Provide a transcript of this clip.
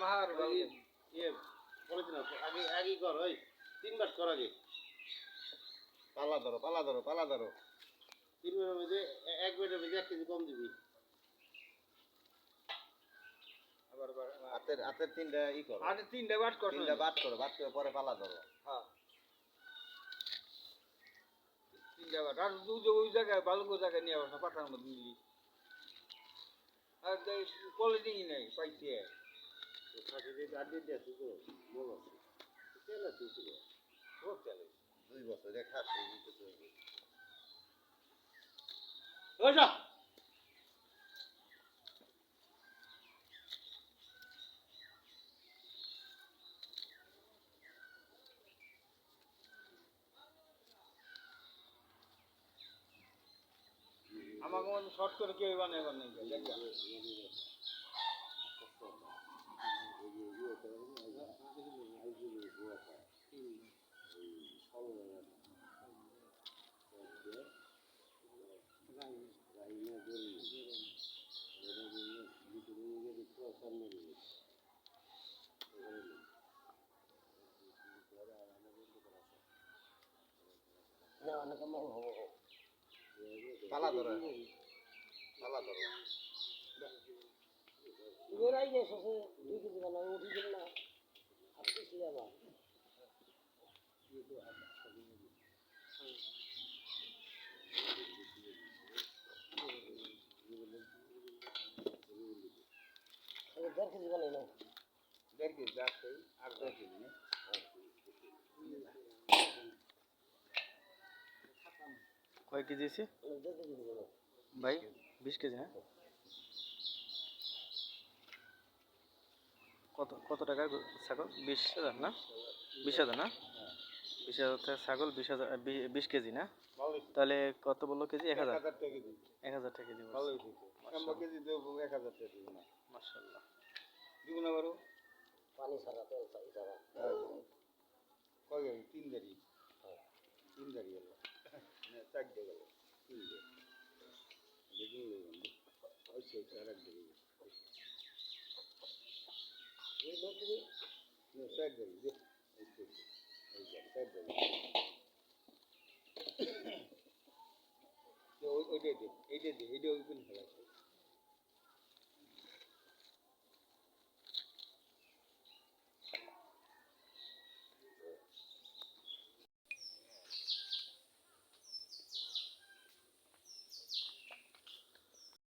মাহার ইয়ে বলেছি না আগে আগে কর ওই তিনবার কর আগে। পালা ধরো পালা ধরো পালা ধরো। মধ্যে এক বেডের মধ্যে এক কেজি কম দিবি। আবার আবার হাতের হাতের তিনটা ই করো। তিনটা বাট কর তিনটা বাদ করো পরে পালা ধরো। হ্যাঁ। তিনটা বাট আর ওই জায়গায় ভালো করে জায়গায় নিয়ে পাঠানোর মধ্যে আর কোয়ালিটি নেই পাইছি। দুই বছর যা আমাকে মনে শর্ট করে কেউ বানাই বানাই দেখা। পালা ধরো। পালা ধরো। বেড়াই যায় শেষে দুই কেজি বানাবো উঠি দিল না আর কিছু আবার দেড় কেজি বানাই নাও। দেড় কেজি আর দেড় কেজি না কয় কেজি আছে? ভাই, বিশ কেজি হ্যাঁ? কত কত টাকার ছাগল? বিশ হাজার, না? বিশ হাজার, না? বিশ হাজার ছাগল বিশ হাজার বিশ কেজি, না? তাহলে কত বলল কেজি? এক হাজার। টাকা এক হাজার টাকা কেজি টাকা মাসাল্লাহ পানি ছাড়া তেল চারটে গেল তিন দেখুন ওই সেই চার এক দেড় চার গাড়ি যে গাড়ি চার গাড়ি ওইটাই দে এইটাই দে ওই